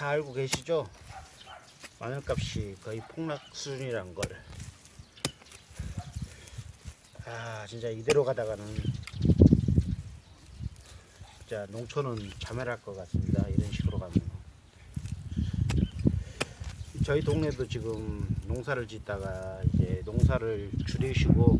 다 알고 계시죠? 마늘값이 거의 폭락 수준이란 걸. 아, 진짜 이대로 가다가는 진짜 농촌은 자멸할 것 같습니다. 이런 식으로 가면. 저희 동네도 지금 농사를 짓다가 이제 농사를 줄이시고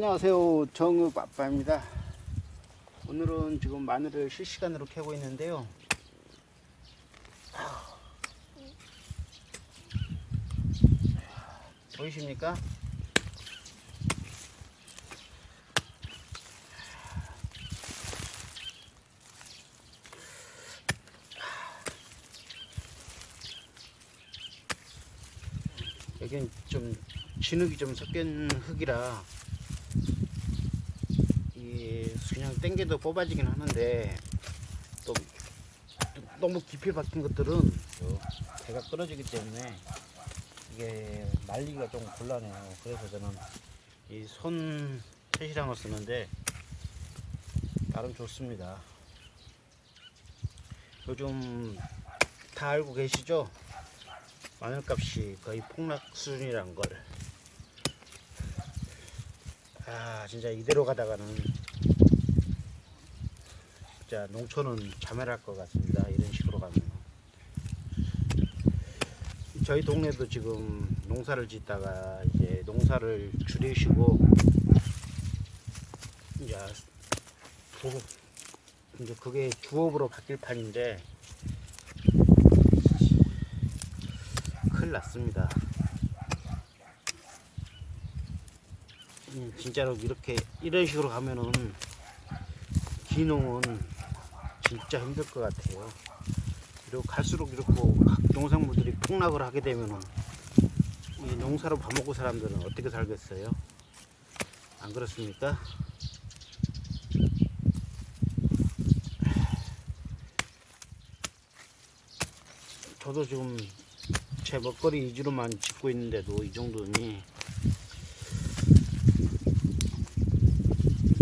안녕하세요. 정읍 아빠입니다. 오늘은 지금 마늘을 실시간으로 캐고 있는데요. 보이십니까? 여긴 좀 진흙이 좀 섞인 흙이라 이 그냥 땡겨도 뽑아지긴 하는데 또 너무 깊이 박힌 것들은 요 배가 끊어지기 때문에 이게 말리기가 좀 곤란해요. 그래서 저는 이손 채시랑을 쓰는데 나름 좋습니다. 요즘 다 알고 계시죠? 마늘값이 거의 폭락 수준이란 걸. 아, 진짜 이대로 가다가는 진짜 농촌은 자멸할 것 같습니다. 이런 식으로 가면. 저희 동네도 지금 농사를 짓다가 이제 농사를 줄이시고 이제 부, 이제 그게 주업으로 바뀔 판인데 큰일 났습니다. 음, 진짜로 이렇게 이런 식으로 가면은 기농은 진짜 힘들 것 같아요. 그리고 갈수록 이렇게 각 농산물들이 폭락을 하게 되면은 이 농사로 밥 먹고 사람들은 어떻게 살겠어요? 안 그렇습니까? 저도 지금 제 먹거리 위주로만 짓고 있는데도 이 정도니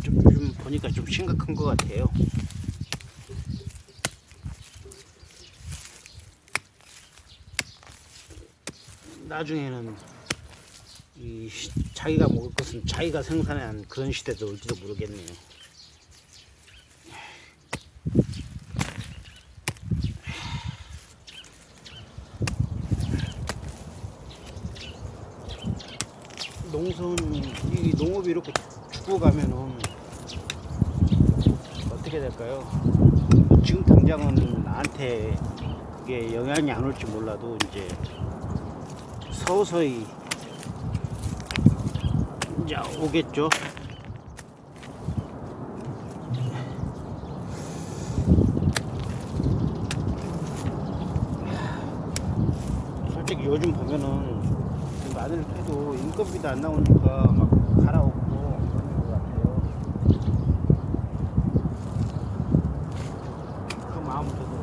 좀, 좀 보니까 좀 심각한 것 같아요. 나중에는 이 시- 자기가 먹을 것은 자기가 생산한 그런 시대도 올지도 모르겠네요. 농선 이 농업이 이렇게 죽어가면은 어떻게 될까요? 지금 당장은 나한테 그게 영향이 안 올지 몰라도 이제 서서히 이제 오겠죠. 솔직히 요즘 보면은 그 마늘 캐도 인건비도 안 나오니까 막 갈아엎고 그러는 것 같아요. 그 마음 저도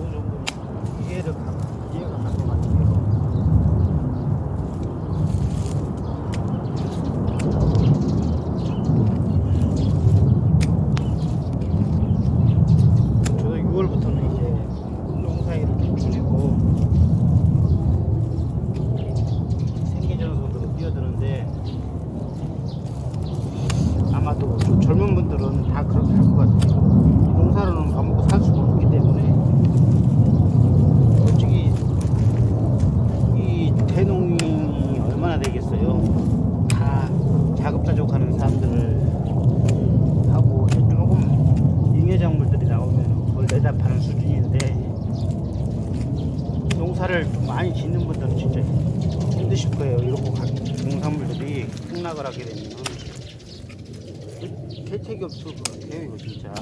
어느 정도는 이해를 가, 이해가 갈 것 같아요. 저도 6월부터는 이제 농사일을 좀 줄이고 생계전선으로 뛰어드는데 아마도 좀 젊은 분들은 다 그렇게 할 것 같아요. 농사로는 밥 먹고 살 수가 없기 때문에 솔직히 이 대농이 얼마나 되겠어요. 다 자급자족하는 사람들을 하고 이제 조금 잉여작물들이 나오면 그걸 내다 파는 수준인데 농사를 좀 많이 짓는 분들은 진짜 힘드실 거예요. 이러고 각 농산물들이 폭락을 하게 되면 대책이 없을 것 같아요. 이거 진짜.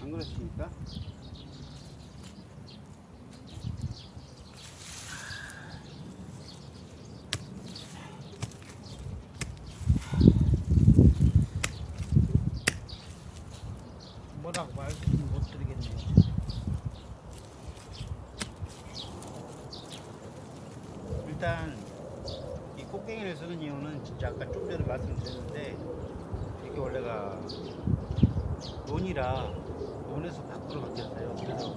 안 그렇습니까? 꽃갱이를 쓰는 진짜 아까 좀 전에 말씀드렸는데 이게 원래가 논이라 논에서 밖으로 바뀌었어요. 그래서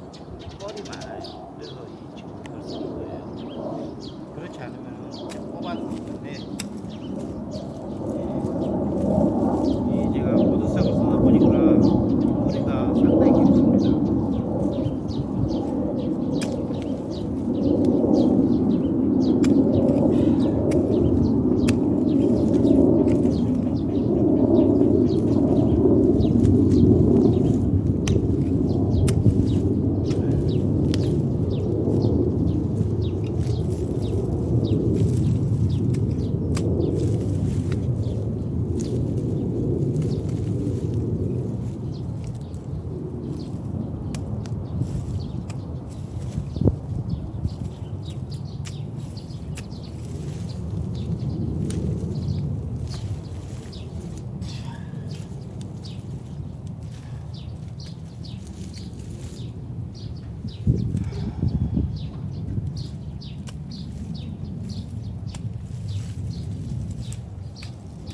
뻘이 많아요. 그래서 이 지금 이걸 쓰는 거예요. 그렇지 않으면 뽑아도 있는데 이 제가 모드싹을 쓰다 보니까 뿌리가 상당히 깊습니다.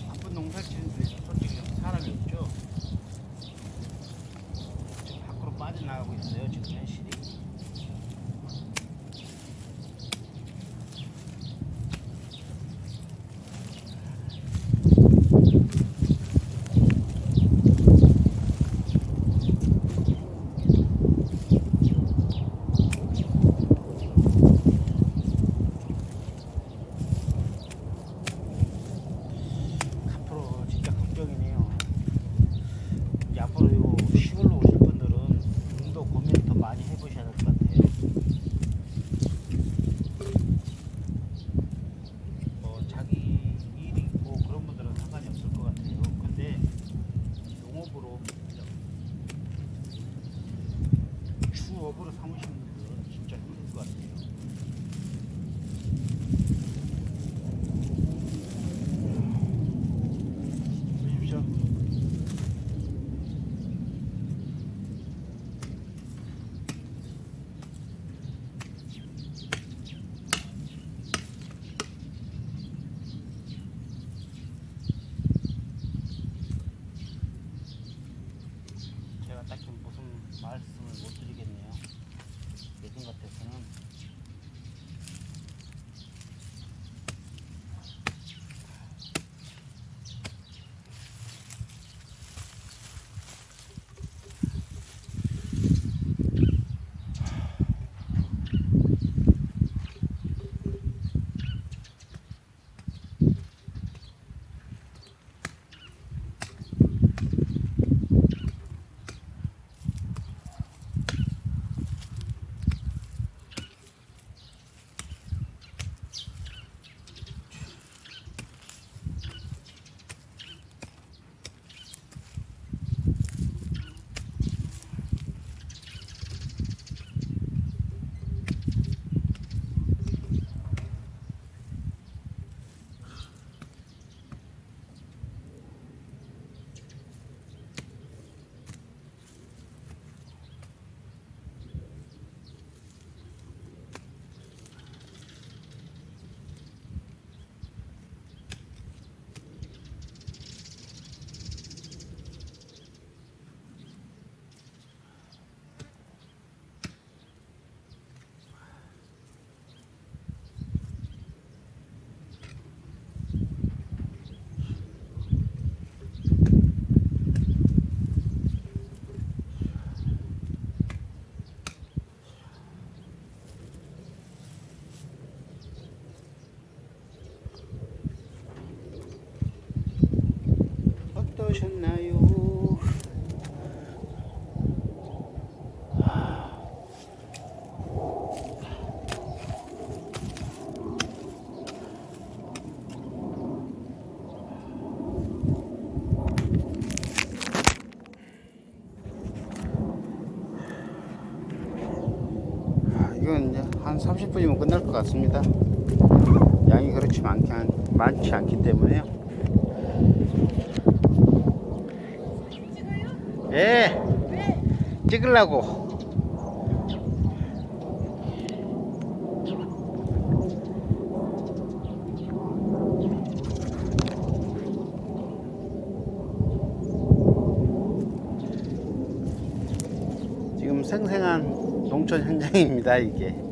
바쁜 농사 치는데 솔직히 사람이 없죠. 지금 밖으로 빠져나가고 있어요. 지금 현실이. 앞으로 이제 앞으로 요 시골로 오실 분들은 좀더 고민 더 많이 해보셔야 될 것 같아요. 뭐 자기 일이 있고 그런 분들은 상관이 없을 것 같아요. 근데 농업으로 주업으로 삼으시는 분들은 진짜 힘들 것 같아요. 어떠셨나요? 이건 이제 한 30분이면 끝날 것 같습니다. 양이 그렇지 많지, 않, 많지 않기 때문에요. 예. 찍으려고. 지금 생생한 농촌 현장입니다 이게.